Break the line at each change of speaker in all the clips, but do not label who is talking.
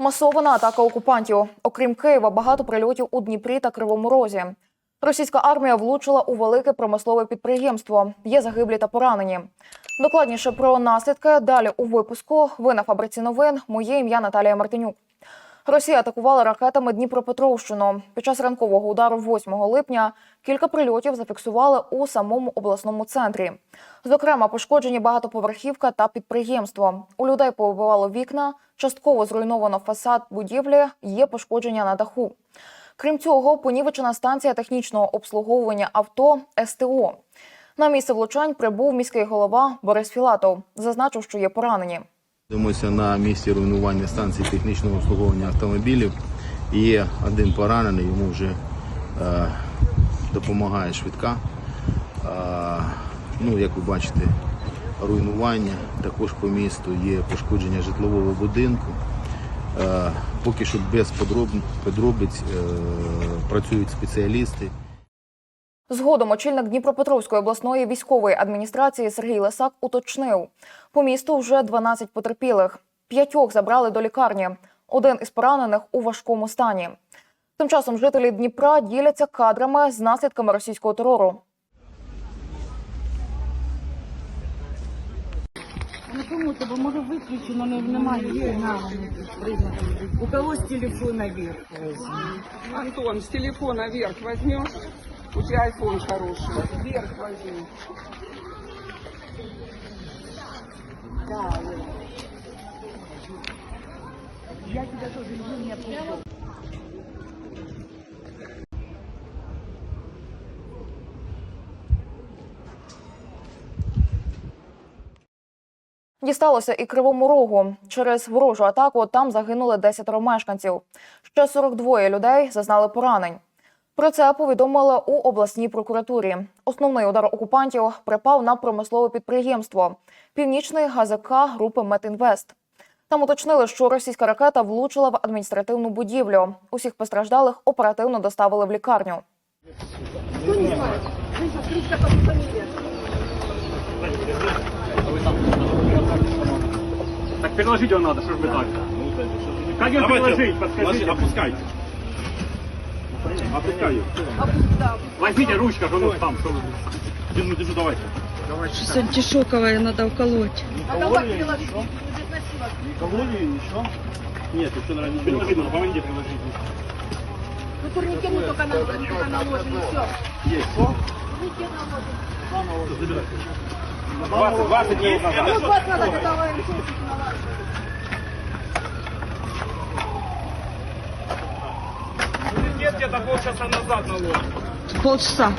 Масована атака окупантів. Окрім Києва, багато прильотів у Дніпрі та Кривому Розі. Російська армія влучила у велике промислове підприємство. Є загиблі та поранені. Докладніше про наслідки далі у випуску. Ви на фабриці новин. Моє ім'я Наталія Мартинюк. Росія атакувала ракетами Дніпропетровщину. Під час ранкового удару 8 липня кілька прильотів зафіксували у самому обласному центрі. Зокрема, пошкоджені багатоповерхівка та підприємство. У людей повибивало вікна, частково зруйновано фасад будівлі, є пошкодження на даху. Крім цього, понівечена станція технічного обслуговування авто СТО. На місце влучань прибув міський голова Борис Філатов. Зазначив, що є поранені.
Знаходимося на місці руйнування станції технічного обслуговування автомобілів. Є один поранений, йому вже е, допомагає швидка. Е, ну, як ви бачите, руйнування також по місту є пошкодження житлового будинку. Е, поки що без подробиць е, працюють спеціалісти.
Згодом очільник Дніпропетровської обласної військової адміністрації Сергій Лисак уточнив: по місту вже 12 потерпілих. П'ятьох забрали до лікарні. Один із поранених у важкому стані. Тим часом жителі Дніпра діляться кадрами з наслідками російського терору.
Ну кому тебе може виключено, не немає сигналу. У кого з телефона вверх?
Антон, с телефона вверх возьмешь? У тебя айфон хороший. Вверх возьми.
Я тебя тоже люблю, меня пусть.
Дісталося і Кривому Рогу. Через ворожу атаку там загинули 10 мешканців. Ще 42 людей зазнали поранень. Про це повідомили у обласній прокуратурі. Основний удар окупантів припав на промислове підприємство Північний ГАЗК групи Метінвест. Там уточнили, що російська ракета влучила в адміністративну будівлю. Усіх постраждалих оперативно доставили в лікарню.
Так переложить его надо, что ж вы так? Как его переложить, подскажите?
Опускайте. Опускаю.
Возьмите ручка, что там. Что...
Держу, держу, давайте.
Сейчас антишоковое надо уколоть.
Она укололи, ничего. Укололи, ничего. Нет, еще, наверное, ничего
не видно. Помогите приложить.
Ну, турникет не только наложен, только наложен, и все.
Есть.
Турникет наложен.
20, 20 дней назад.
Ну, 20 назад, это
наложен. Где-то полчаса назад наложен.
Полчаса.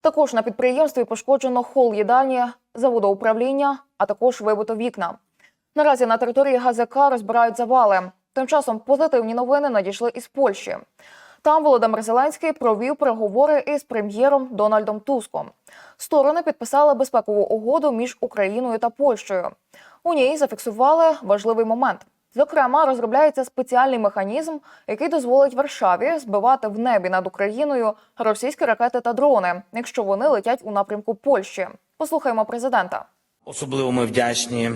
Також на підприємстві пошкоджено хол їдальні, заводоуправління, а також вибито вікна. Наразі на території ГАЗК розбирають завали. Тим часом позитивні новини надійшли із Польщі. Там Володимир Зеленський провів переговори із прем'єром Дональдом Туском. Сторони підписали безпекову угоду між Україною та Польщею. У ній зафіксували важливий момент. Зокрема, розробляється спеціальний механізм, який дозволить Варшаві збивати в небі над Україною російські ракети та дрони, якщо вони летять у напрямку Польщі. Послухаємо президента.
Особливо ми вдячні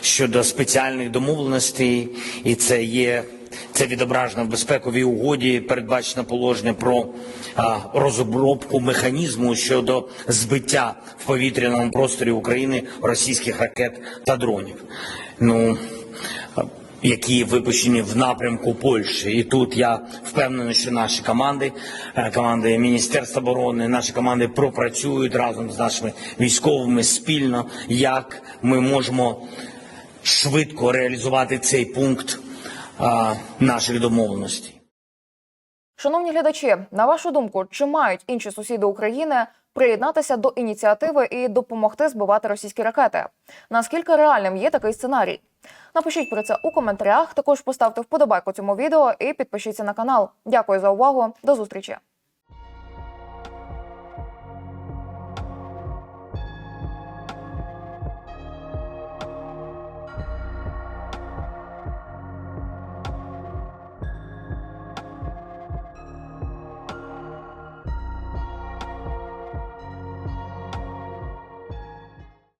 щодо спеціальних домовленостей, і це є це відображено в безпековій угоді. Передбачено положення про а, розробку механізму щодо збиття в повітряному просторі України російських ракет та дронів. Ну які випущені в напрямку Польщі, і тут я впевнений, що наші команди, е, команди Міністерства оборони, наші команди пропрацюють разом з нашими військовими спільно, як ми можемо швидко реалізувати цей пункт а, наших домовленостей.
Шановні глядачі, на вашу думку, чи мають інші сусіди України приєднатися до ініціативи і допомогти збивати російські ракети? Наскільки реальним є такий сценарій? Напишіть про це у коментарях. Також поставте вподобайку цьому відео і підпишіться на канал. Дякую за увагу. До зустрічі.